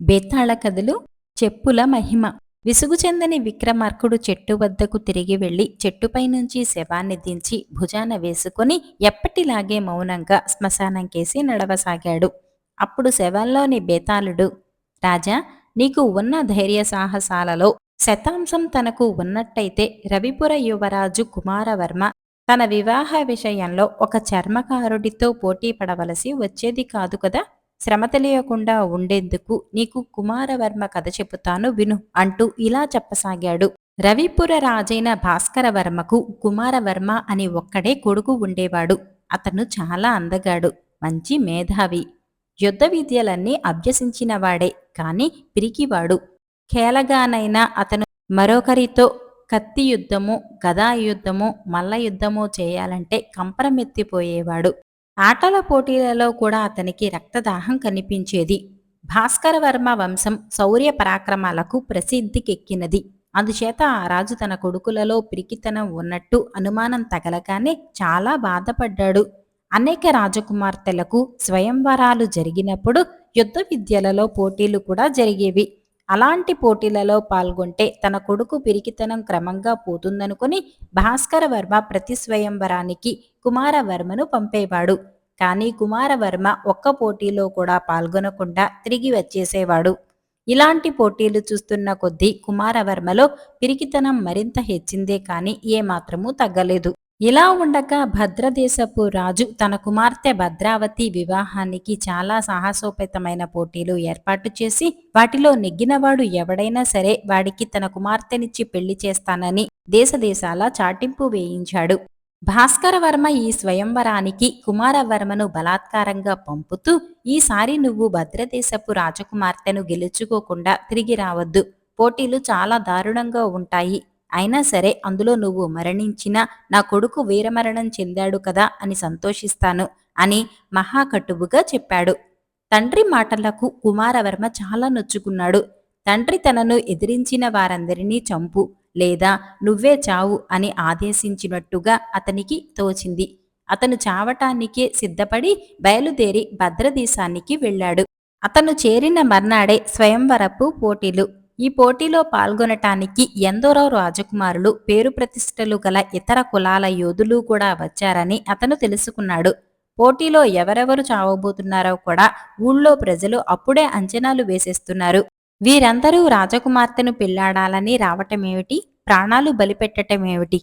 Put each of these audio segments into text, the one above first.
బేతాళ కథలు చెప్పుల మహిమ. విసుగు చెందని విక్రమార్కుడు చెట్టు వద్దకు తిరిగి వెళ్ళి చెట్టుపై నుంచి శవాన్ని దించి భుజాన వేసుకొని ఎప్పటిలాగే మౌనంగా శ్మశానం కేసి నడవసాగాడు. అప్పుడు శవంలోని బేతాళుడు రాజా నీకు ఉన్న ధైర్య సాహసాలలో శతాంశం తనకు ఉన్నట్టయితే రవిపుర యువరాజు కుమారవర్మ తన వివాహ విషయంలో ఒక చర్మకారుడితో పోటీ పడవలసి వచ్చేది కాదు కదా? శ్రమ తెలియకుండా ఉండేందుకు నీకు కుమారవర్మ కథ చెబుతాను విను అంటూ ఇలా చెప్పసాగాడు. రవిపుర రాజైన భాస్కరవర్మకు కుమారవర్మ అని ఒక్కడే కొడుకు ఉండేవాడు. అతను చాలా అందగాడు మంచి మేధావి. యుద్ధ విద్యలన్నీ అభ్యసించినవాడే కాని పిరికివాడు. కేలగానైనా అతను మరొకరితో కత్తి యుద్ధము గదా యుద్ధము మల్ల యుద్ధము చేయాలంటే కంపరమెత్తిపోయేవాడు. ఆటల పోటీలలో కూడా అతనికి రక్తదాహం కనిపించేది. భాస్కరవర్మ వంశం శౌర్య పరాక్రమాలకు ప్రసిద్ధికెక్కినది. అందుచేత ఆ రాజు తన కొడుకులలో పిరికితనం ఉన్నట్టు అనుమానం తగలగానే చాలా బాధపడ్డాడు. అనేక రాజకుమార్తెలకు స్వయంవరాలు జరిగినప్పుడు యుద్ధ విద్యలలో పోటీలు కూడా జరిగేవి. అలాంటి పోటీలలో పాల్గొంటే తన కొడుకు పిరికితనం క్రమంగా పోతుందనుకుని భాస్కరవర్మ ప్రతి స్వయంవరానికి కుమారవర్మను పంపేవాడు. కానీ కుమారవర్మ ఒక్క పోటీలో కూడా పాల్గొనకుండా తిరిగి వచ్చేసేవాడు. ఇలాంటి పోటీలు చూస్తున్న కొద్దీ కుమారవర్మలో పిరికితనం మరింత హెచ్చిందే కానీ ఏమాత్రమూ తగ్గలేదు. ఇలా ఉండగా భద్రదేశపు రాజు తన కుమార్తె భద్రావతి వివాహానికి చాలా సాహసోపేతమైన పోటీలు ఏర్పాటు చేసి వాటిలో నెగ్గినవాడు ఎవడైనా సరే వాడికి తన కుమార్తెనిచ్చి పెళ్ళి చేస్తానని దేశదేశాల చాటింపు వేయించాడు. భాస్కరవర్మ ఈ స్వయంవరానికి కుమారవర్మను బలాత్కారంగా పంపుతూ ఈసారి నువ్వు భద్రదేశపు రాజకుమార్తెను గెలుచుకోకుండా తిరిగి రావద్దు. పోటీలు చాలా దారుణంగా ఉంటాయి. అయినా సరే అందులో నువ్వు మరణించినా నా కొడుకు వీరమరణం చెందాడు కదా అని సంతోషిస్తాను అని మహాకటువుగా చెప్పాడు. తండ్రి మాటలకు కుమారవర్మ చాలా నొచ్చుకున్నాడు. తండ్రి తనను ఎదిరించిన వారందరినీ చంపు లేదా నువ్వే చావు అని ఆదేశించినట్టుగా అతనికి తోచింది. అతను చావటానికే సిద్ధపడి బయలుదేరి భద్రదేశానికి వెళ్ళాడు. అతను చేరిన మర్నాడే స్వయంవరపు పోటీలు. ఈ పోటీలో పాల్గొనటానికి ఎందరో రాజకుమారులు పేరు ప్రతిష్టలు గల ఇతర కులాల యోధులు కూడా వచ్చారని అతను తెలుసుకున్నాడు. పోటీలో ఎవరెవరు చావబోతున్నారో కూడా ఊళ్ళో ప్రజలు అప్పుడే అంచనాలు వేసేస్తున్నారు. వీరందరూ రాజకుమార్తెను పెళ్ళాడాలని రావటమేమిటి? ప్రాణాలు బలిపెట్టటమేమిటి?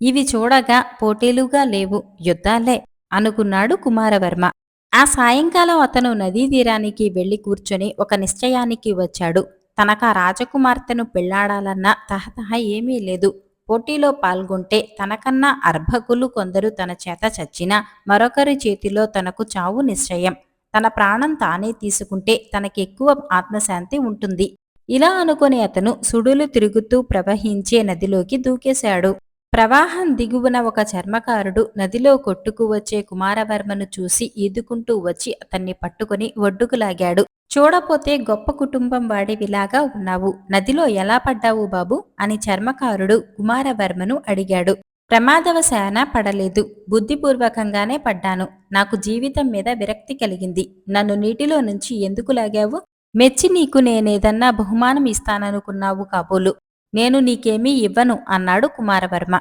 ఇవి చూడగా పోటీలుగా లేవు యుద్ధాలే అనుకున్నాడు కుమారవర్మ. ఆ సాయంకాలం అతను నదీ తీరానికి వెళ్ళి కూర్చొని ఒక నిశ్చయానికి వచ్చాడు. తనకా రాజకుమార్తెను పెళ్ళాడాలన్న తహతహ ఏమీ లేదు. పోటీలో పాల్గొంటే తనకన్నా అర్భకులు కొందరు తన చేత చచ్చినా మరొకరి చేతిలో తనకు చావు నిశ్చయం. తన ప్రాణం తానే తీసుకుంటే తనకెక్కువ ఆత్మశాంతి ఉంటుంది. ఇలా అనుకుని అతను సుడులు తిరుగుతూ ప్రవహించే నదిలోకి దూకేశాడు. ప్రవాహం దిగువన ఒక చర్మకారుడు నదిలో కొట్టుకు వచ్చే కుమారవర్మను చూసి ఈదుకుంటూ వచ్చి అతన్ని పట్టుకుని ఒడ్డుకు లాగాడు. చూడపోతే గొప్ప కుటుంబం వాడివిలాగా ఉన్నావు. నదిలో ఎలా పడ్డావు బాబు? అని చర్మకారుడు కుమారవర్మను అడిగాడు. ప్రమాదవశాన పడలేదు. బుద్ధిపూర్వకంగానే పడ్డాను. నాకు జీవితం మీద విరక్తి కలిగింది. నన్ను నీటిలో నుంచి ఎందుకు లాగావు? మెచ్చి నీకు నేనేదన్నా బహుమానం ఇస్తాననుకున్నావు కాబోలు. నేను నీకేమీ ఇవ్వను అన్నాడు కుమారవర్మ.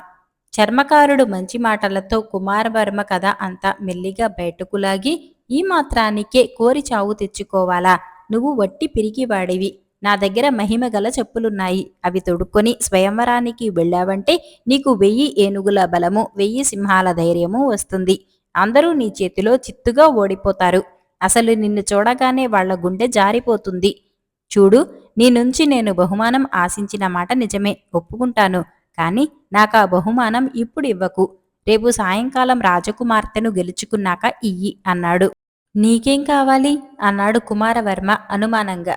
చర్మకారుడు మంచి మాటలతో కుమారవర్మ కథ అంతా మెల్లిగా బయటకు లాగి ఈ మాత్రానికే కోరి చావు తెచ్చుకోవాలా? నువ్వు వట్టి పిరికివాడివి నా దగ్గర మహిమగల చెప్పులున్నాయి. అవి తొడుక్కొని స్వయంవరానికి వెళ్ళావంటే నీకు వెయ్యి ఏనుగుల బలము వెయ్యి సింహాల ధైర్యము వస్తుంది. అందరూ నీ చేతిలో చిత్తుగా ఓడిపోతారు. అసలు నిన్ను చూడగానే వాళ్ళ గుండె జారిపోతుంది. చూడు నీ నుంచి నేను బహుమానం ఆశించిన మాట నిజమే. ఒప్పుకుంటాను. కాని నాకా బహుమానం ఇప్పుడు ఇవ్వకు. రేపు సాయంకాలం రాజకుమార్తెను గెలుచుకున్నాక ఇయ్యి అన్నాడు. నీకేం కావాలి? అన్నాడు కుమారవర్మ అనుమానంగా.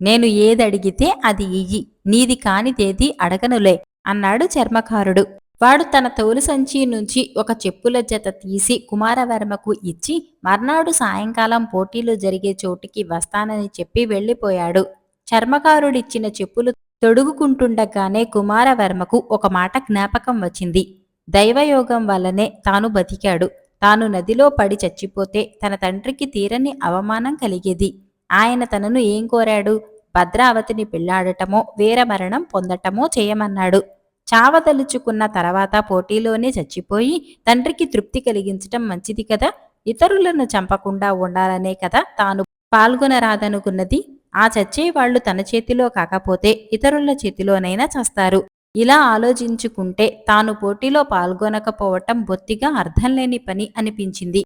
నేను ఏదడిగితే అది ఇయ్యి నీది కానిదేది అడగనులే అన్నాడు చర్మకారుడు. వాడు తన తోలు సంచి నుంచి ఒక చెప్పుల జత తీసి కుమారవర్మకు ఇచ్చి మర్నాడు సాయంకాలం పోటీలు జరిగే చోటికి వస్తానని చెప్పి వెళ్ళిపోయాడు. చర్మకారుడిచ్చిన చెప్పులు తొడుగుకుంటుండగానే కుమారవర్మకు ఒక మాట జ్ఞాపకం వచ్చింది. దైవయోగం వల్లనే తాను బతికాడు. తాను నదిలో పడి చచ్చిపోతే తన తండ్రికి తీరని అవమానం కలిగేది. ఆయన తనను ఏం కోరాడు? భద్రావతిని పెళ్ళాడటమో వీరమరణం పొందటమో చేయమన్నాడు. చావదలుచుకున్న తర్వాత పోటీలోనే చచ్చిపోయి తండ్రికి తృప్తి కలిగించటం మంచిది కదా? ఇతరులను చంపకుండా ఉండాలనే కదా తాను పాల్గొనరాదనుకున్నది? ఆ చచ్చేవాళ్ళు తన చేతిలో కాకపోతే ఇతరుల చేతిలోనైనా చస్తారు. ఇలా ఆలోచించుకుంటే తాను పోటీలో పాల్గొనకపోవటం బొత్తిగా అర్థం లేని పని అనిపించింది.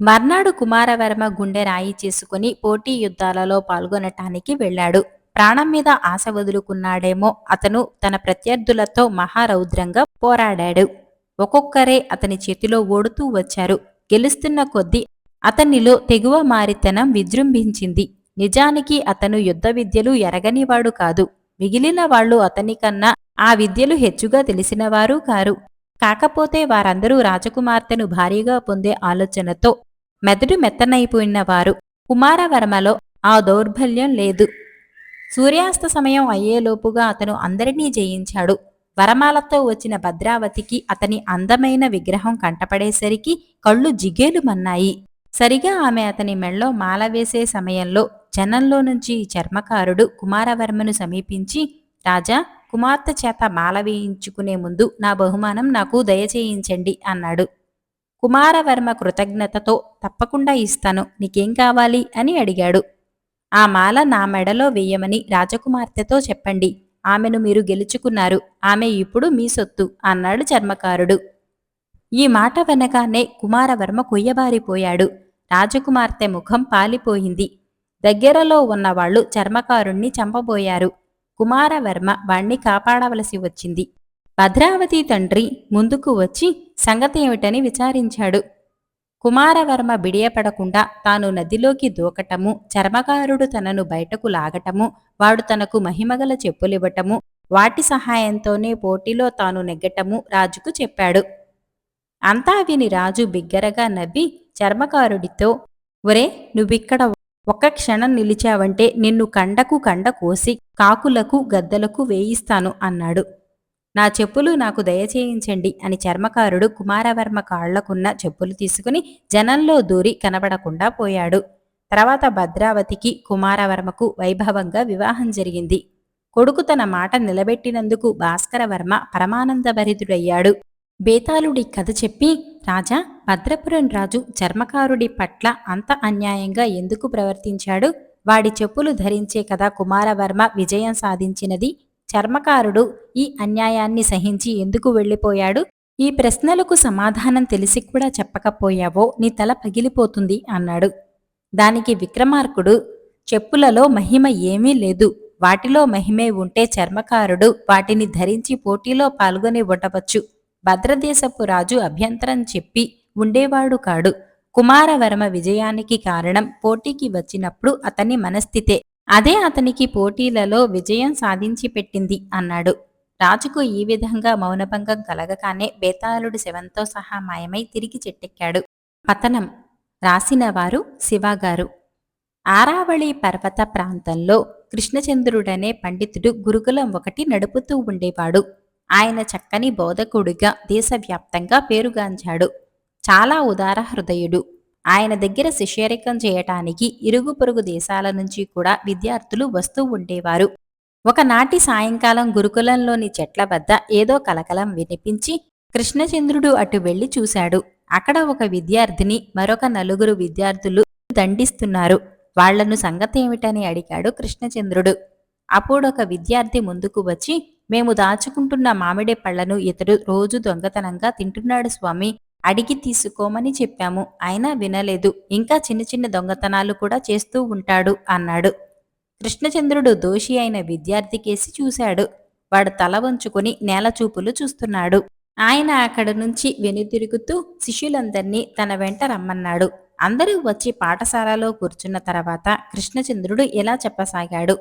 మర్నాడు కుమారవర్మ గుండె రాయి చేసుకుని పోటీ యుద్ధాలలో పాల్గొనటానికి వెళ్ళాడు. ప్రాణం మీద ఆశ వదులుకున్నాడేమో అతను తన ప్రత్యర్థులతో మహారౌద్రంగా పోరాడాడు. ఒక్కొక్కరే అతని చేతిలో ఓడుతూ వచ్చారు. గెలుస్తున్న కొద్దీ అతనిలో తెగువ మారితనం విజృంభించింది. నిజానికి అతను యుద్ధ విద్యలు ఎరగనివాడు కాదు. మిగిలిన వాళ్ళు అతనికన్నా ఆ విద్యలు హెచ్చుగా తెలిసినవారు కారు. కాకపోతే వారందరూ రాజకుమార్తెను భారీగా పొందే ఆలోచనతో మెదడు మెత్తనైపోయినవారు. కుమారవర్మలో ఆ దౌర్బల్యం లేదు. సూర్యాస్త సమయం అయ్యేలోపుగా అతను అందరినీ జయించాడు. వరమాలతో వచ్చిన భద్రావతికి అతని అందమైన విగ్రహం కంటపడేసరికి కళ్ళు జిగేలుమన్నాయి సరిగా ఆమె అతని మెళ్ళో మాల వేసే సమయంలో జనంలో నుంచి చర్మకారుడు కుమారవర్మను సమీపించి రాజా కుమార్తె చేత మాల వేయించుకునే ముందు నా బహుమానం నాకు దయచేయించండి అన్నాడు. కుమారవర్మ కృతజ్ఞతతో తప్పకుండా ఇస్తాను నీకేం కావాలి? అని అడిగాడు. ఆ మాల నా మెడలో వేయమని రాజకుమార్తెతో చెప్పండి ఆమెను మీరు గెలుచుకున్నారు ఆమె ఇప్పుడు మీ సొత్తు అన్నాడు చర్మకారుడు. ఈ మాట వెనకానే కుమారవర్మ కొయ్యబారిపోయాడు. రాజకుమార్తె ముఖం పాలిపోయింది. దగ్గరలో ఉన్నవాళ్ళు చర్మకారుణ్ణి చంపబోయారు. కుమారవర్మ వాణ్ణి కాపాడవలసి వచ్చింది. భద్రావతి తండ్రి ముందుకు వచ్చి సంగతేమిటని విచారించాడు. కుమారవర్మ బిడియపడకుండా తాను నదిలోకి దూకటము చర్మకారుడు తనను బయటకు లాగటము వాడు తనకు మహిమగల చెప్పులివ్వటము వాటి సహాయంతోనే పోటీలో తాను నెగ్గటము రాజుకు చెప్పాడు. అంతా విని రాజు బిగ్గరగా నవ్వి చర్మకారుడితో ఒరే నువ్విక్కడ ఒక్క క్షణం నిలిచావంటే నిన్ను కండకు కండ కోసి కాకులకు గద్దలకు వేయిస్తాను అన్నాడు. నా చెప్పులు నాకు దయచేయించండి అని చర్మకారుడు కుమారవర్మ కాళ్ళకున్న చెప్పులు తీసుకుని జనంలో దూరి కనబడకుండా పోయాడు. తర్వాత భద్రావతికి కుమారవర్మకు వైభవంగా వివాహం జరిగింది. కొడుకు తన మాట నిలబెట్టినందుకు భాస్కరవర్మ పరమానందభరితుడయ్యాడు. బేతాళుడి కథ చెప్పి రాజా భద్రపురం రాజు చర్మకారుడి పట్ల అంత అన్యాయంగా ఎందుకు ప్రవర్తించాడు? వాడి చెప్పులు ధరించే కదా కుమారవర్మ విజయం సాధించినది. చర్మకారుడు ఈ అన్యాయాన్ని సహించి ఎందుకు వెళ్ళిపోయాడు? ఈ ప్రశ్నలకు సమాధానం తెలిసి కూడా చెప్పకపోయావో నీ తల పగిలిపోతుంది అన్నాడు. దానికి విక్రమార్కుడు చెప్పులలో మహిమ ఏమీ లేదు. వాటిలో మహిమే ఉంటే చర్మకారుడు వాటిని ధరించి పోటీలో పాల్గొని ఉండవచ్చు. భద్రదేశపు రాజు అభ్యంతరం చెప్పి ఉండేవాడు కాడు. కుమారవర్మ విజయానికి కారణం పోటీకి వచ్చినప్పుడు అతని మనస్థితే. అదే అతనికి పోటీలలో విజయం సాధించి పెట్టింది అన్నాడు. రాజుకు ఈ విధంగా మౌనభంగం కలగగానే బేతాళుడు శవంతో సహా మాయమై తిరిగి చెట్టెక్కాడు. పతనం. రాసినవారు శివగారు. ఆరావళి పర్వత ప్రాంతంలో కృష్ణచంద్రుడనే పండితుడు గురుకులం ఒకటి నడుపుతూ ఉండేవాడు. ఆయన చక్కని బోధకుడిగా దేశవ్యాప్తంగా పేరుగాంచాడు. చాలా ఉదార హృదయుడు. ఆయన దగ్గర శిష్యరికం చేయటానికి ఇరుగు పొరుగు దేశాల నుంచి కూడా విద్యార్థులు వస్తూ ఉండేవారు. ఒకనాటి సాయంకాలం గురుకులంలోని చెట్ల వద్ద ఏదో కలకలం వినిపించి కృష్ణచంద్రుడు అటు వెళ్ళి చూశాడు. అక్కడ ఒక విద్యార్థిని మరొక నలుగురు విద్యార్థులు దండిస్తున్నారు. వాళ్ళను సంగతేమిటని అడిగాడు కృష్ణచంద్రుడు. అప్పుడొక విద్యార్థి ముందుకు వచ్చి మేము దాచుకుంటున్న మామిడి పళ్ళను ఇతడు రోజు దొంగతనంగా తింటున్నాడు స్వామి. అడిగి తీసుకోమని చెప్పాము. అయినా వినలేదు. ఇంకా చిన్న చిన్న దొంగతనాలు కూడా చేస్తూ ఉంటాడు అన్నాడు. కృష్ణచంద్రుడు దోషి అయిన విద్యార్థి కేసి చూశాడు. వాడు తల వంచుకుని నేలచూపులు చూస్తున్నాడు. ఆయన అక్కడి నుంచి వెనుతిరుగుతూ శిష్యులందర్నీ తన వెంట రమ్మన్నాడు. అందరూ వచ్చి పాఠశాలలో కూర్చున్న తర్వాత కృష్ణచంద్రుడు ఎలా చెప్పసాగాడు.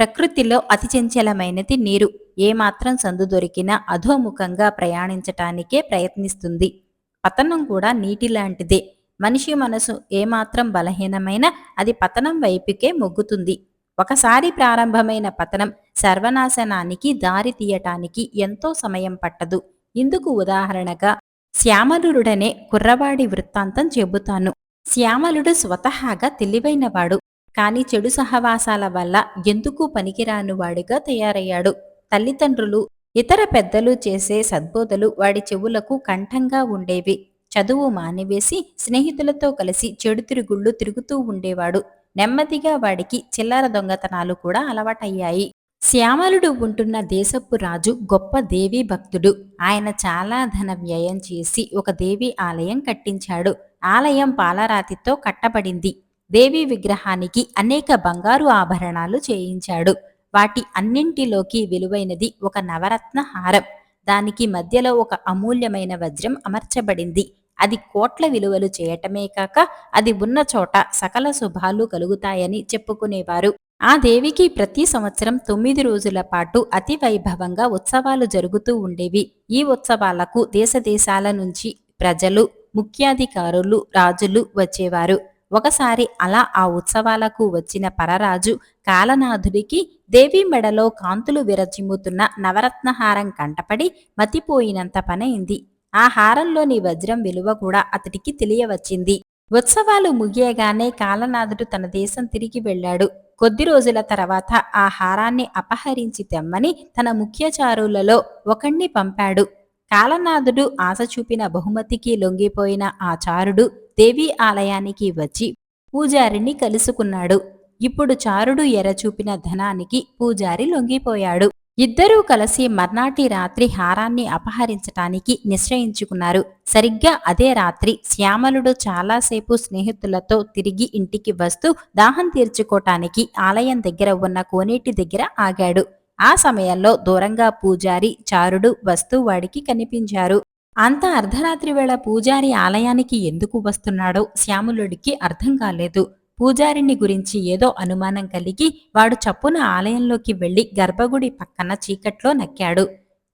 ప్రకృతిలో అతి చంచలమైనది నీరు ఏమాత్రం సందు దొరికినా అధోముఖంగా ప్రయాణించటానికే ప్రయత్నిస్తుంది. పతనం కూడా నీటిలాంటిదే. మనిషి మనసు ఏమాత్రం బలహీనమైన అది పతనం వైపుకే మొగ్గుతుంది. ఒకసారి ప్రారంభమైన పతనం సర్వనాశనానికి దారి తీయటానికి ఎంతో సమయం పట్టదు. ఇందుకు ఉదాహరణగా శ్యామలుడనే కుర్రవాడి వృత్తాంతం చెబుతాను. శ్యామలుడు స్వతహాగా తెలివైనవాడు. కానీ చెడు సహవాసాల వల్ల ఎందుకు పనికిరాని వాడిగా తయారయ్యాడు? తల్లిదండ్రులు ఇతర పెద్దలు చేసే సద్బోధలు వాడి చెవులకు కంఠంగా ఉండేవి. చదువు మానివేసి స్నేహితులతో కలిసి చెడు తిరుగుళ్ళు తిరుగుతూ ఉండేవాడు. నెమ్మదిగా వాడికి చిల్లర దొంగతనాలు కూడా అలవాటయ్యాయి. శ్యామలుడు ఉంటున్న దేశపు రాజు గొప్ప దేవీ భక్తుడు. ఆయన చాలా ధన వ్యయం చేసి ఒక దేవి ఆలయం కట్టించాడు. ఆలయం పాలరాతితో కట్టబడింది. దేవి విగ్రహానికి అనేక బంగారు ఆభరణాలు చేయించాడు. వాటి అన్నింటిలోకి విలువైనది ఒక నవరత్న హారం. దానికి మధ్యలో ఒక అమూల్యమైన వజ్రం అమర్చబడింది. అది కోట్ల విలువలు చేయటమే కాక అది ఉన్న చోట సకల శుభాలు కలుగుతాయని చెప్పుకునేవారు. ఆ దేవికి ప్రతి సంవత్సరం తొమ్మిది రోజుల పాటు అతి వైభవంగా ఉత్సవాలు జరుగుతూ ఉండేవి. ఈ ఉత్సవాలకు దేశదేశాల నుంచి ప్రజలు ముఖ్యాధికారులు రాజులు వచ్చేవారు. ఒకసారి అలా ఆ ఉత్సవాలకు వచ్చిన పరరాజు కాలనాథుడికి దేవి మెడలో కాంతులు విరచిమ్ముతున్న నవరత్నహారం కంటపడి మతిపోయినంత పనైంది. ఆ హారంలోని వజ్రం విలువ కూడా అతడికి తెలియవచ్చింది. ఉత్సవాలు ముగియగానే కాలనాథుడు తన దేశం తిరిగి వెళ్ళాడు. కొద్ది రోజుల తర్వాత ఆ హారాన్ని అపహరించి తెమ్మని తన ముఖ్యచారులలో ఒకణ్ణి పంపాడు. కాలనాథుడు ఆశ చూపిన బహుమతికి లొంగిపోయిన ఆ చారుడు దేవీ ఆలయానికి వచ్చి పూజారిని కలుసుకున్నాడు. ఇప్పుడు చారుడు ఎరచూపిన ధనానికి పూజారి లొంగిపోయాడు. ఇద్దరూ కలిసి మర్నాటి రాత్రి హారాన్ని అపహరించటానికి నిశ్చయించుకున్నారు. సరిగ్గా అదే రాత్రి శ్యామలుడు చాలాసేపు స్నేహితులతో తిరిగి ఇంటికి వస్తూ దాహం తీర్చుకోటానికి ఆలయం దగ్గర ఉన్న కోనేటి దగ్గర ఆగాడు. ఆ సమయంలో దూరంగా పూజారి చారుడు వస్తూ వాడికి కనిపించారు. అంత అర్ధరాత్రి వేళ పూజారి ఆలయానికి ఎందుకు వస్తున్నాడో శ్యాములుడికి అర్థం కాలేదు. పూజారిని గురించి ఏదో అనుమానం కలిగి వాడు చప్పున ఆలయంలోకి వెళ్ళి గర్భగుడి పక్కన చీకట్లో నక్కాడు.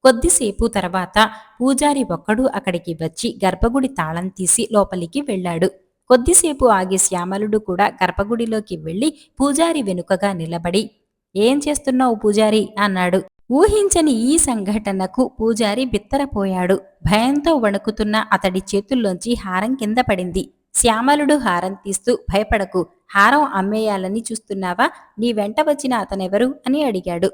కొద్దిసేపు తర్వాత పూజారి ఒక్కడు అక్కడికి వచ్చి గర్భగుడి తాళం తీసి లోపలికి వెళ్ళాడు. కొద్దిసేపు ఆగి శ్యామలుడు కూడా గర్భగుడిలోకి వెళ్ళి పూజారి వెనుకగా నిలబడి ఏం చేస్తున్నావు పూజారి? అన్నాడు. ఊహించని ఈ సంఘటనకు పూజారి బిత్తరపోయాడు. భయంతో వణుకుతున్న అతడి చేతుల్లోంచి హారం కింద పడింది. శ్యామలుడు హారం తీస్తూ భయపడకు హారం అమ్మేయాలని చూస్తున్నావా? నీ వెంట వచ్చిన అతనెవరు? అని అడిగాడు.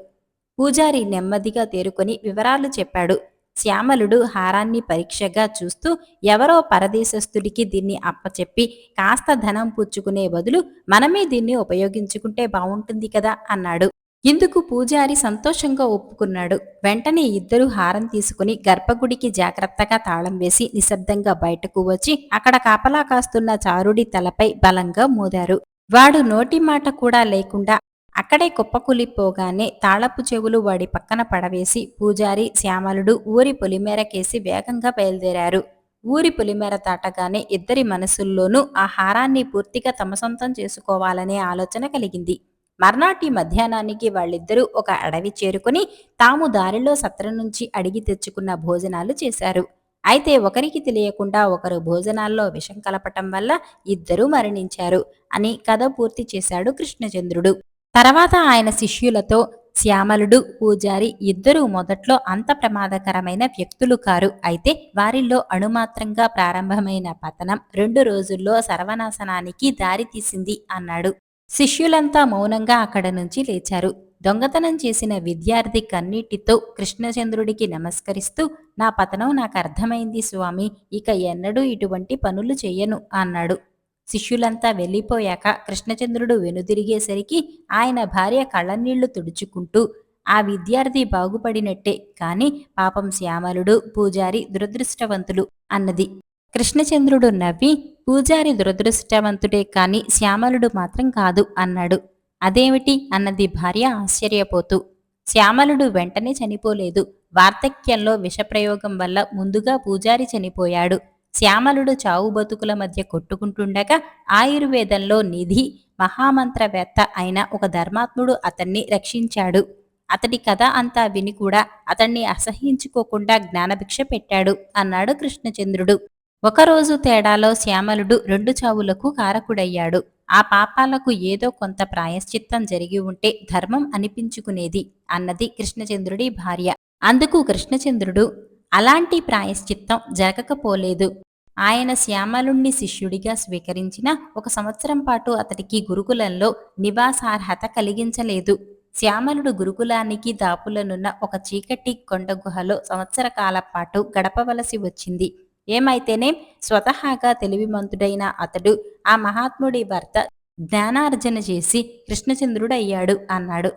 పూజారి నెమ్మదిగా తేరుకొని వివరాలు చెప్పాడు. శ్యామలుడు హారాన్ని పరీక్షగా చూస్తూ ఎవరో పరదేశస్థుడికి దీన్ని అప్పచెప్పి కాస్త ధనం పుచ్చుకునే బదులు మనమే దీన్ని ఉపయోగించుకుంటే బావుంటుంది కదా అన్నాడు. ఇందుకు పూజారి సంతోషంగా ఒప్పుకున్నాడు. వెంటనే ఇద్దరు హారం తీసుకుని గర్భగుడికి జాగ్రత్తగా తాళం వేసి నిశ్శబ్దంగా బయటకు వచ్చి అక్కడ కాపలా కాస్తున్న చారుడి తలపై బలంగా మోదారు. వాడు నోటి మాట కూడా లేకుండా అక్కడే కుప్పకులిపోగానే తాళపు చెవులు వాడి పక్కన పడవేసి పూజారి శ్యామలుడు ఊరి పొలిమేరకేసి వేగంగా బయలుదేరారు. ఊరి పొలిమేర దాటగానే ఇద్దరి మనసుల్లోనూ ఆ హారాన్ని పూర్తిగా తమ సొంతం చేసుకోవాలనే ఆలోచన కలిగింది. మర్నాటి మధ్యాహ్నానికి వాళ్ళిద్దరూ ఒక అడవి చేరుకుని తాము దారిలో సత్రం నుంచి అడిగి తెచ్చుకున్న భోజనాలు చేశారు. అయితే ఒకరికి తెలియకుండా ఒకరు భోజనాల్లో విషం కలపటం వల్ల ఇద్దరూ మరణించారు అని కథ పూర్తి చేశాడు కృష్ణచంద్రుడు. తర్వాత ఆయన శిష్యులతో శ్యామలుడు పూజారి ఇద్దరూ మొదట్లో అంత ప్రమాదకరమైన వ్యక్తులు కారు. అయితే వారిల్లో అణుమాత్రంగా ప్రారంభమైన పతనం రెండు రోజుల్లో సర్వనాశనానికి దారితీసింది అన్నాడు. శిష్యులంతా మౌనంగా అక్కడ నుంచి లేచారు. దొంగతనం చేసిన విద్యార్థి కన్నీటితో కృష్ణచంద్రుడికి నమస్కరిస్తూ నా పతనం నాకు అర్థమైంది స్వామి ఇక ఎన్నడూ ఇటువంటి పనులు చెయ్యను అన్నాడు. శిష్యులంతా వెళ్ళిపోయాక కృష్ణచంద్రుడు వెనుదిరిగేసరికి ఆయన భార్య కళ్ళనీళ్ళు తుడుచుకుంటూ ఆ విద్యార్థి బాగుపడినట్టే కాని పాపం శ్యామలుడు పూజారి దురదృష్టవంతులు అన్నది. కృష్ణచంద్రుడు నవ్వి పూజారి దురదృష్టవంతుడే కాని శ్యామలుడు మాత్రం కాదు అన్నాడు. అదేమిటి? అన్నది భార్య ఆశ్చర్యపోతూ. శ్యామలుడు వెంటనే చనిపోలేదు. వార్ధక్యంలో విషప్రయోగం వల్ల ముందుగా పూజారి చనిపోయాడు. శ్యామలుడు చావు బతుకుల మధ్య కొట్టుకుంటుండగా ఆయుర్వేదంలో నిధి మహామంత్రవేత్త అయిన ఒక ధర్మాత్ముడు అతన్ని రక్షించాడు. అతడి కథ అంతా విని కూడా అతన్ని అసహించుకోకుండా జ్ఞానభిక్ష పెట్టాడు అన్నాడు కృష్ణచంద్రుడు. ఒకరోజు తేడాలో శ్యామలుడు రెండు చావులకు కారకుడయ్యాడు. ఆ పాపాలకు ఏదో కొంత ప్రాయశ్చిత్తం జరిగి ఉంటే ధర్మం అనిపించుకునేది అన్నది కృష్ణచంద్రుడి భార్య. అందుకు కృష్ణచంద్రుడు అలాంటి ప్రాయశ్చిత్తం జరగకపోలేదు. ఆయన శ్యామలుణ్ణి శిష్యుడిగా స్వీకరించిన ఒక సంవత్సరం పాటు అతడికి గురుకులంలో నివాసార్హత కలిగించలేదు. శ్యామలుడు గురుకులానికి దాపులనున్న ఒక చీకటి కొండ గుహలో సంవత్సర కాలం పాటు గడపవలసి వచ్చింది. ఏమైతేనే స్వతహాగా తెలివిమంతుడైన అతడు ఆ మహాత్ముడి భర్త జ్ఞానార్జన చేసి కృష్ణచంద్రుడయ్యాడు అన్నాడు.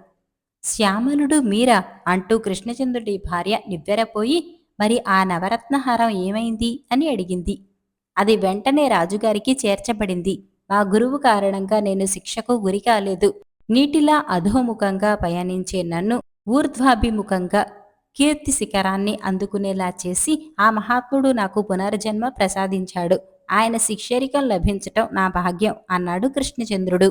శ్యామలుడు మీరా అంటూ కృష్ణచంద్రుడి భార్య నివ్వెరపోయి మరి ఆ నవరత్నహారం ఏమైంది? అని అడిగింది. అది వెంటనే రాజుగారికి చేర్చబడింది. మా గురువు కారణంగా నేను శిక్షకు గురి కాలేదు నీటిలా అధోముఖంగా పయనించే నన్ను ఊర్ధ్వాభిముఖంగా కీర్తి శిఖరాన్ని అందుకునేలా చేసి ఆ మహాత్ముడు నాకు పునర్జన్మ ప్రసాదించాడు. ఆయన శిక్షరికం లభించటం నా భాగ్యం అన్నాడు కృష్ణచంద్రుడు.